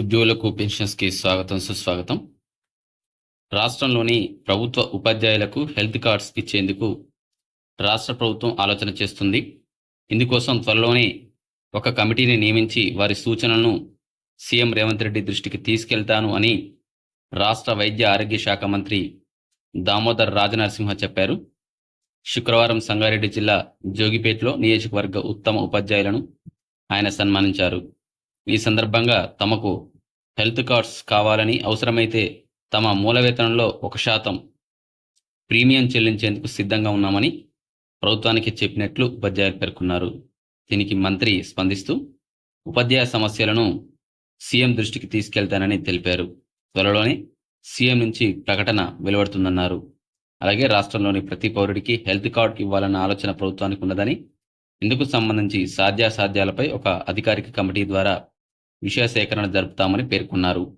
ఉద్యోగులకు పెన్షన్స్కి స్వాగతం సుస్వాగతం. రాష్ట్రంలోని ప్రభుత్వ ఉపాధ్యాయులకు హెల్త్ కార్డ్స్ ఇచ్చేందుకు రాష్ట్ర ప్రభుత్వం ఆలోచన చేస్తుంది. ఇందుకోసం త్వరలోనే ఒక కమిటీని నియమించి వారి సూచనలను సీఎం రేవంత్ రెడ్డి దృష్టికి తీసుకెళ్తాను అని రాష్ట్ర వైద్య ఆరోగ్య శాఖ మంత్రి దామోదర్ రాజనరసింహ చెప్పారు. శుక్రవారం సంగారెడ్డి జిల్లా జోగిపేటలో నియోజకవర్గ ఉత్తమ ఉపాధ్యాయులను ఆయన సన్మానించారు. ఈ సందర్భంగా తమకు హెల్త్ కార్డ్స్ కావాలని అవసరమైతే తమ మూల వేతనంలో ఒక శాతం ప్రీమియం చెల్లించేందుకు సిద్ధంగా ఉన్నామని ప్రభుత్వానికి చెప్పినట్లు ఉపాధ్యాయులు పేర్కొన్నారు. దీనికి మంత్రి స్పందిస్తూ ఉపాధ్యాయ సమస్యలను సీఎం దృష్టికి తీసుకెళ్తానని తెలిపారు. త్వరలోనే సీఎం నుంచి ప్రకటన వెలువడుతుందన్నారు. అలాగే రాష్ట్రంలోని ప్రతి పౌరుడికి హెల్త్ కార్డ్ ఇవ్వాలన్న ఆలోచన ప్రభుత్వానికి ఉన్నదని ఇందుకు సంబంధించి సాధ్యాసాధ్యాలపై ఒక అధికారిక కమిటీ ద్వారా విషయ సేకరణ జరుపుతామని పేర్కొన్నారు.